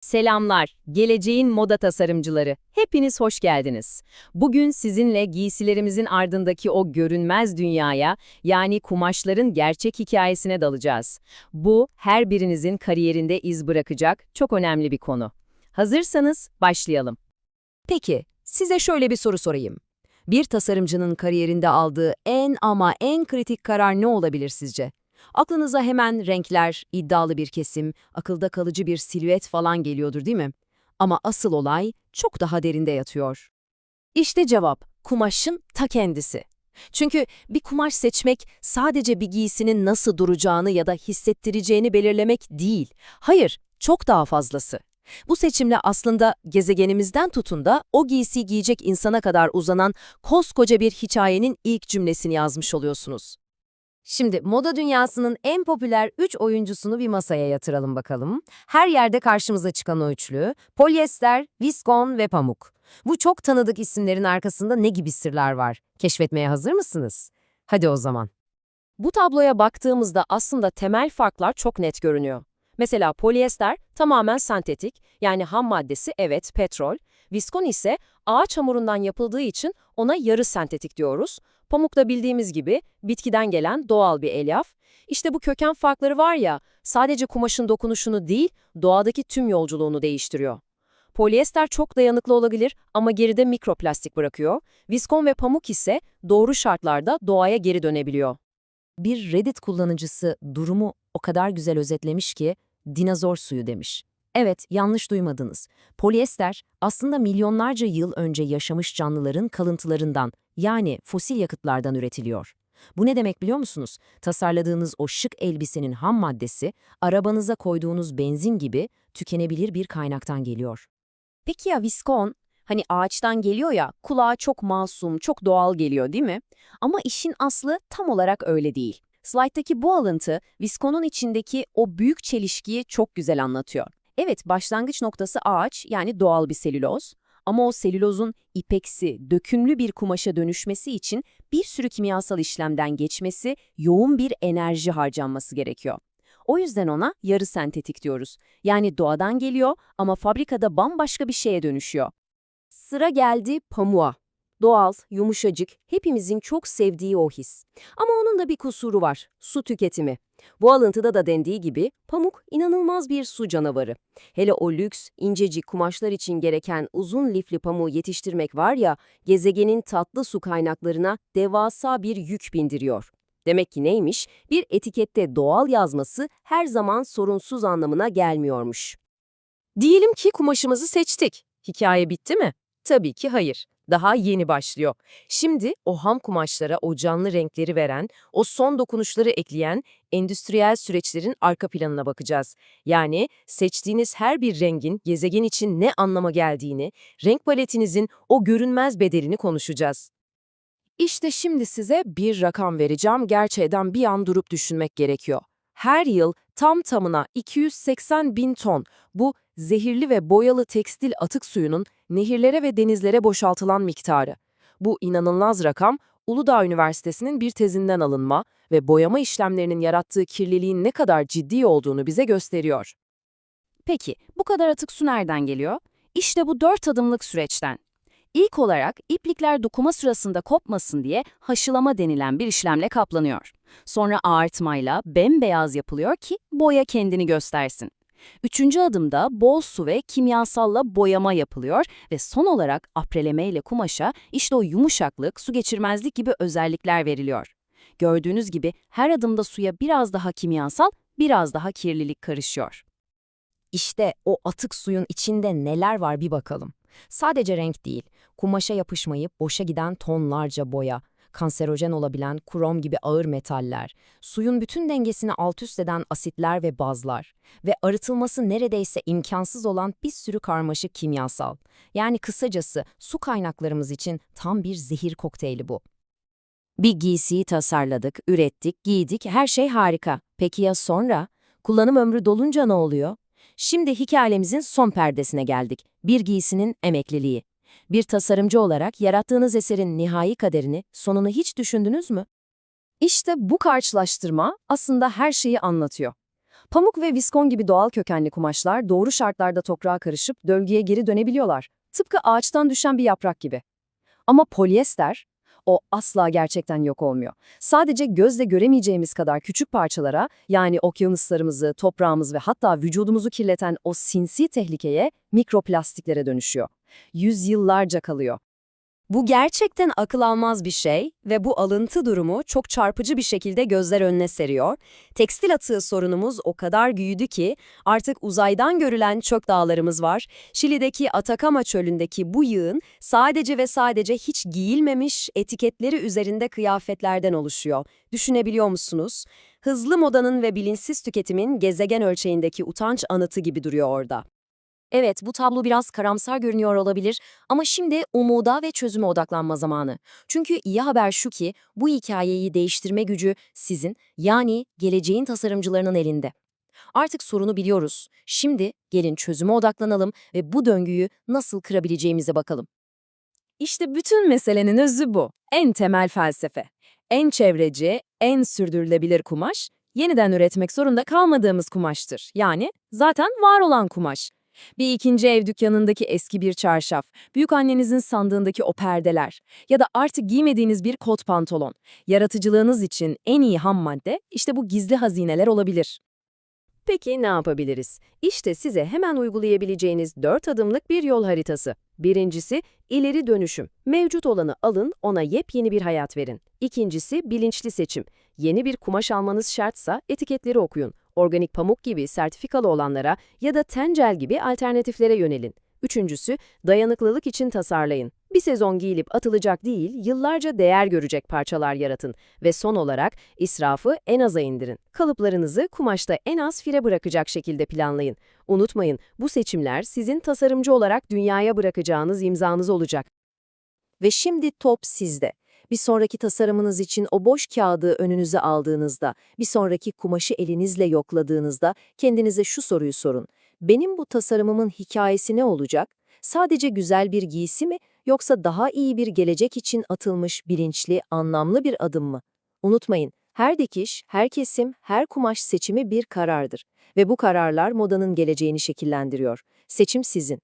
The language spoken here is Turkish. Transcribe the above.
Selamlar, geleceğin moda tasarımcıları. Hepiniz hoş geldiniz. Bugün sizinle giysilerimizin ardındaki o görünmez dünyaya, yani kumaşların gerçek hikayesine dalacağız. Bu, her birinizin kariyerinde iz bırakacak çok önemli bir konu. Hazırsanız başlayalım. Peki, size şöyle bir soru sorayım. Bir tasarımcının kariyerinde aldığı en ama en kritik karar ne olabilir sizce? Aklınıza hemen renkler, iddialı bir kesim, akılda kalıcı bir silüet falan geliyordur değil mi? Ama asıl olay çok daha derinde yatıyor. İşte cevap, kumaşın ta kendisi. Çünkü bir kumaş seçmek sadece bir giysinin nasıl duracağını ya da hissettireceğini belirlemek değil. Hayır, çok daha fazlası. Bu seçimle aslında gezegenimizden tutun da o giysiyi giyecek insana kadar uzanan koskoca bir hikayenin ilk cümlesini yazmış oluyorsunuz. Şimdi moda dünyasının en popüler 3 oyuncusunu bir masaya yatıralım bakalım. Her yerde karşımıza çıkan o üçlü, polyester, viskon ve pamuk. Bu çok tanıdık isimlerin arkasında ne gibi sırlar var? Keşfetmeye hazır mısınız? Hadi o zaman. Bu tabloya baktığımızda aslında temel farklar çok net görünüyor. Mesela polyester tamamen sentetik, yani ham maddesi evet petrol, viskon ise ağaç hamurundan yapıldığı için ona yarı sentetik diyoruz. Pamuk da bildiğimiz gibi bitkiden gelen doğal bir elyaf. İşte bu köken farkları var ya, sadece kumaşın dokunuşunu değil, doğadaki tüm yolculuğunu değiştiriyor. Polyester çok dayanıklı olabilir ama geride mikroplastik bırakıyor. Viskon ve pamuk ise doğru şartlarda doğaya geri dönebiliyor. Bir Reddit kullanıcısı durumu o kadar güzel özetlemiş ki, dinozor suyu demiş. Evet, yanlış duymadınız. Polyester aslında milyonlarca yıl önce yaşamış canlıların kalıntılarından, yani fosil yakıtlardan üretiliyor. Bu ne demek biliyor musunuz? Tasarladığınız o şık elbisenin ham maddesi, arabanıza koyduğunuz benzin gibi tükenebilir bir kaynaktan geliyor. Peki ya viskon? Hani ağaçtan geliyor ya, kulağa çok masum, çok doğal geliyor değil mi? Ama işin aslı tam olarak öyle değil. Slide'daki bu alıntı, viskonun içindeki o büyük çelişkiyi çok güzel anlatıyor. Evet, başlangıç noktası ağaç, yani doğal bir selüloz. Ama o selülozun ipeksi, dökümlü bir kumaşa dönüşmesi için bir sürü kimyasal işlemden geçmesi, yoğun bir enerji harcanması gerekiyor. O yüzden ona yarı sentetik diyoruz. Yani doğadan geliyor ama fabrikada bambaşka bir şeye dönüşüyor. Sıra geldi pamuğa. Doğal, yumuşacık, hepimizin çok sevdiği o his. Ama onun da bir kusuru var, su tüketimi. Bu alıntıda da dendiği gibi pamuk inanılmaz bir su canavarı. Hele o lüks, incecik kumaşlar için gereken uzun lifli pamuğu yetiştirmek var ya, gezegenin tatlı su kaynaklarına devasa bir yük bindiriyor. Demek ki neymiş? Bir etikette doğal yazması her zaman sorunsuz anlamına gelmiyormuş. Diyelim ki kumaşımızı seçtik. Hikaye bitti mi? Tabii ki hayır. Daha yeni başlıyor. Şimdi o ham kumaşlara o canlı renkleri veren, o son dokunuşları ekleyen endüstriyel süreçlerin arka planına bakacağız. Yani seçtiğiniz her bir rengin gezegen için ne anlama geldiğini, renk paletinizin o görünmez bedelini konuşacağız. İşte şimdi size bir rakam vereceğim. Gerçekten bir an durup düşünmek gerekiyor. Her yıl tam tamına 280 bin ton bu zehirli ve boyalı tekstil atık suyunun nehirlere ve denizlere boşaltılan miktarı. Bu inanılmaz rakam Uludağ Üniversitesi'nin bir tezinden alınma ve boyama işlemlerinin yarattığı kirliliğin ne kadar ciddi olduğunu bize gösteriyor. Peki, bu kadar atık su nereden geliyor? İşte bu dört adımlık süreçten. İlk olarak iplikler dokuma sırasında kopmasın diye haşılama denilen bir işlemle kaplanıyor. Sonra ağartmayla bembeyaz yapılıyor ki boya kendini göstersin. Üçüncü adımda bol su ve kimyasalla boyama yapılıyor ve son olarak apreleme ile kumaşa işte o yumuşaklık, su geçirmezlik gibi özellikler veriliyor. Gördüğünüz gibi her adımda suya biraz daha kimyasal, biraz daha kirlilik karışıyor. İşte o atık suyun içinde neler var bir bakalım. Sadece renk değil, kumaşa yapışmayıp boşa giden tonlarca boya, kanserojen olabilen krom gibi ağır metaller, suyun bütün dengesini alt üst eden asitler ve bazlar ve arıtılması neredeyse imkansız olan bir sürü karmaşık kimyasal. Yani kısacası su kaynaklarımız için tam bir zehir kokteyli bu. Bir giysiyi tasarladık, ürettik, giydik, her şey harika. Peki ya sonra? Kullanım ömrü dolunca ne oluyor? Şimdi hikayemizin son perdesine geldik. Bir giysinin emekliliği. Bir tasarımcı olarak yarattığınız eserin nihai kaderini, sonunu hiç düşündünüz mü? İşte bu karşılaştırma aslında her şeyi anlatıyor. Pamuk ve viskon gibi doğal kökenli kumaşlar doğru şartlarda toprağa karışıp dölgeye geri dönebiliyorlar. Tıpkı ağaçtan düşen bir yaprak gibi. Ama polyester, o asla gerçekten yok olmuyor. Sadece gözle göremeyeceğimiz kadar küçük parçalara, yani okyanuslarımızı, toprağımız ve hatta vücudumuzu kirleten o sinsi tehlikeye, mikroplastiklere dönüşüyor. Yüzyıllarca kalıyor. Bu gerçekten akıl almaz bir şey ve bu alıntı durumu çok çarpıcı bir şekilde gözler önüne seriyor. Tekstil atığı sorunumuz o kadar büyüdü ki artık uzaydan görülen çök dağlarımız var. Şili'deki Atakama çölündeki bu yığın sadece ve sadece hiç giyilmemiş etiketleri üzerinde kıyafetlerden oluşuyor. Düşünebiliyor musunuz? Hızlı modanın ve bilinçsiz tüketimin gezegen ölçeğindeki utanç anıtı gibi duruyor orada. Evet, bu tablo biraz karamsar görünüyor olabilir ama şimdi umuda ve çözüme odaklanma zamanı. Çünkü iyi haber şu ki bu hikayeyi değiştirme gücü sizin yani geleceğin tasarımcılarının elinde. Artık sorunu biliyoruz. Şimdi gelin çözüme odaklanalım ve bu döngüyü nasıl kırabileceğimize bakalım. İşte bütün meselenin özü bu. En temel felsefe. En çevreci, en sürdürülebilir kumaş, yeniden üretmek zorunda kalmadığımız kumaştır. Yani zaten var olan kumaş. Bir ikinci ev dükkanındaki eski bir çarşaf, büyük annenizin sandığındaki o perdeler ya da artık giymediğiniz bir kot pantolon. Yaratıcılığınız için en iyi ham madde işte bu gizli hazineler olabilir. Peki ne yapabiliriz? İşte size hemen uygulayabileceğiniz 4 adımlık bir yol haritası. Birincisi, ileri dönüşüm. Mevcut olanı alın, ona yepyeni bir hayat verin. İkincisi, bilinçli seçim. Yeni bir kumaş almanız şartsa etiketleri okuyun. Organik pamuk gibi sertifikalı olanlara ya da tencel gibi alternatiflere yönelin. Üçüncüsü, dayanıklılık için tasarlayın. Bir sezon giyilip atılacak değil, yıllarca değer görecek parçalar yaratın. Ve son olarak israfı en aza indirin. Kalıplarınızı kumaşta en az fire bırakacak şekilde planlayın. Unutmayın, bu seçimler sizin tasarımcı olarak dünyaya bırakacağınız imzanız olacak. Ve şimdi top sizde. Bir sonraki tasarımınız için o boş kağıdı önünüze aldığınızda, bir sonraki kumaşı elinizle yokladığınızda kendinize şu soruyu sorun. Benim bu tasarımımın hikayesi ne olacak? Sadece güzel bir giysi mi yoksa daha iyi bir gelecek için atılmış bilinçli, anlamlı bir adım mı? Unutmayın, her dikiş, her kesim, her kumaş seçimi bir karardır ve bu kararlar modanın geleceğini şekillendiriyor. Seçim sizin.